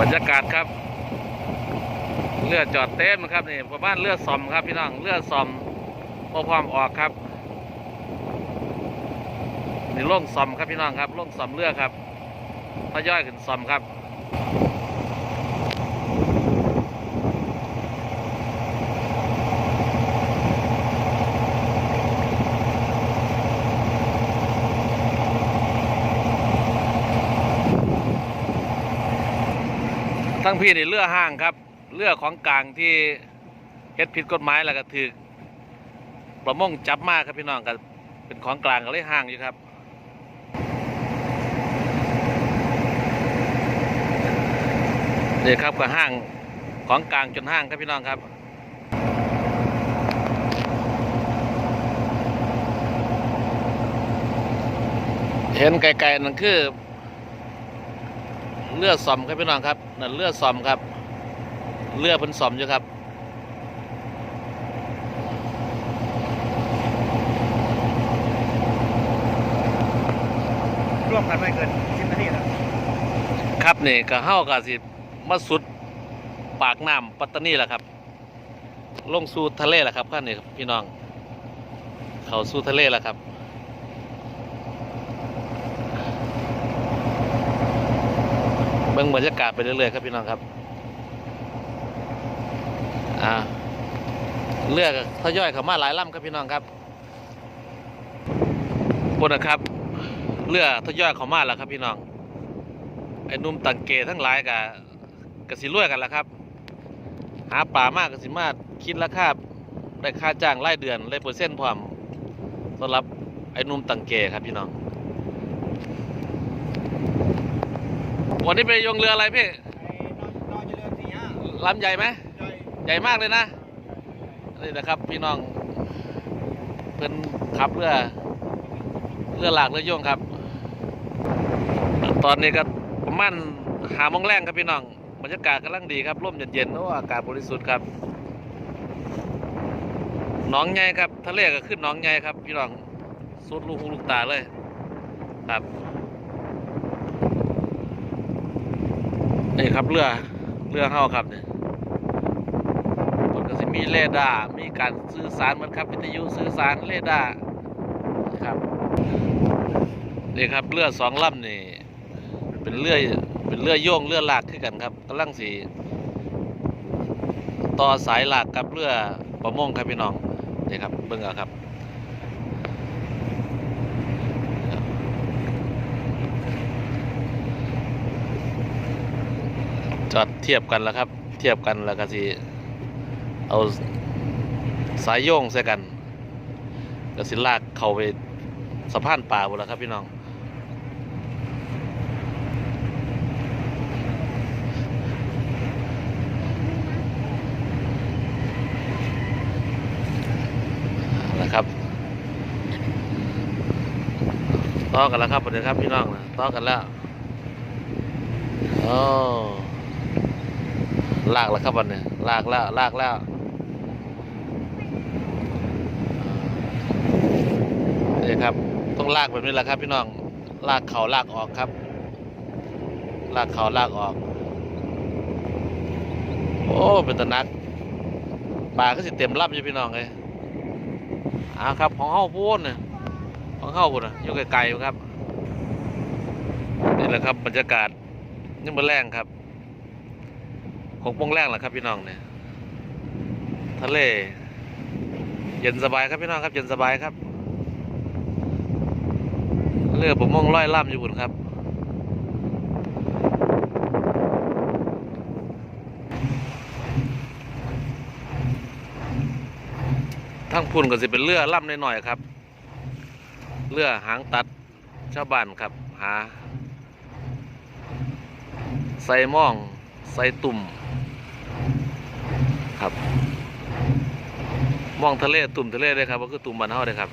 บรรยากาศครับ เรือจอดเต็มนะครับนี่ประมาณเรือซอมครับพี่น้องเรือซอมพอพร้อมออกครับนี่ล่งซอมครับพี่น้องครับล่งซอมเรือครับทยอยขึ้นซอมครับ ทั้งพี่นี่เรือห้างครับเรือของกลางที่เฮ็ดผิดกฎหมายแล้วก็ถือประมงจับมากครับพี่น้องก็เป็นของกลางก็เลยห้างอยู่ครับนี่ครับก็ห้างของกลางจนห้างครับพี่น้องครับเห็นไกลๆนั่นคือ ลือดซอมครับพี่น้องครับนั่นเลือดซอมครับ เลือดเป็นซอมอยู่ครับร่วมกันไม่เกินสิบนาทีแล้วครับนี่ก็เฮากับสิมาสุดปากน้ำปัตตานีแหละครับ ลงสู่ทะเลแหละครับข้างนี้ครับพี่น้อง เขาสู่ทะเลแล้วครับ เบิ่งบรรยากาศไปเรื่อยๆครับพี่น้องครับอ่าเรือกทยอยเข้ามาหลายลำครับพี่น้องครับบนนะครับเรือทยอยเข้ามาแล้วครับพี่น้องไอ้นุ่มตังเกทั้งหลายกับกสิรวยกันแล้วครับ หาป่ามากกสิมาคิดราคาได้ค่าจ้างรายเดือนได้เปอร์เซ็นต์พร้อมสำหรับไอ้นุ่มตังเกครับพี่น้อง วันนี้ไปยงเรืออะไรพี่นอนนอนเจริญสี่ห้าลำใหญ่ไหมย่อยใหญ่มากเลยนะนี่นะครับพี่น้องเพิ่นขับเรือเรือหลากเรือยงครับ ตอนนี้ก็ประมาณหาโมงแรงครับพี่น้องบรรยากาศกำลังดีครับร่มเย็นๆโอ้อากาศบริสุทธิ์ครับหนองใหญ่ครับทะเลก็ขึ้นหนองใหญ่ครับ พี่น้องสุดลูกหูลูกตาเลยครับ นี่ครับเรือเรือเฮาครับเนี่ยมันก็จะมีเรดาร์มีการสื่อสารเหมือนครับวิทยุสื่อสารเรดาร์นะครับนี่ครับเรือสองลำนี่เป็นเรือเป็นเรือโยงเรือลากขึ้นกันครับกำลังสีต่อสายหลากกับเรือประมงครับพี่น้องนี่ครับเบิ่งเอาครับ จอดเทียบกันแล้วครับ เทียบกันแล้วก็สิเอาสายโยงใส่กันก็สิลากเข้าไปสะพานป่าหมดแล้วครับพี่น้องนะครับต่อกันแล้วครับประเดี๋ยวครับพี่น้องนะต่อกันแล้วโอ้ ลากแล้วครับวันนี้ลากแล้วลากแล้วนี่ครับ ต้องลากแบบนี้แหละครับ พี่น้องลากเขาลากออกครับ ลากเขาลากออก โอ้เป็นตะนักปลาก็สิเต็มลำอยู่พี่น้องเลยอ่าครับของเฮาพูนเนี่ยของเฮาพูนอะอยู่ไกลๆอยู่ครับนี่แหละครับบรรยากาศนี่มันแรงครับ ของปงแรงแหละครับพี่น้องเนี่ยทะเล เย็นสบายครับพี่น้องครับ เย็นสบายครับ เรือผมมองร้อยล่ำอยู่บุญครับทั้งพุ่นก็สิเป็นเรือล่ำหน่อยๆครับ เรือหางตัดชาวบ้านครับ หา ใส่ม่อง ใส่ตุ่มครับม่องทะเลตุ่มทะเลเลยครับก็คือตุ่มบ้านเฮาเลยครับ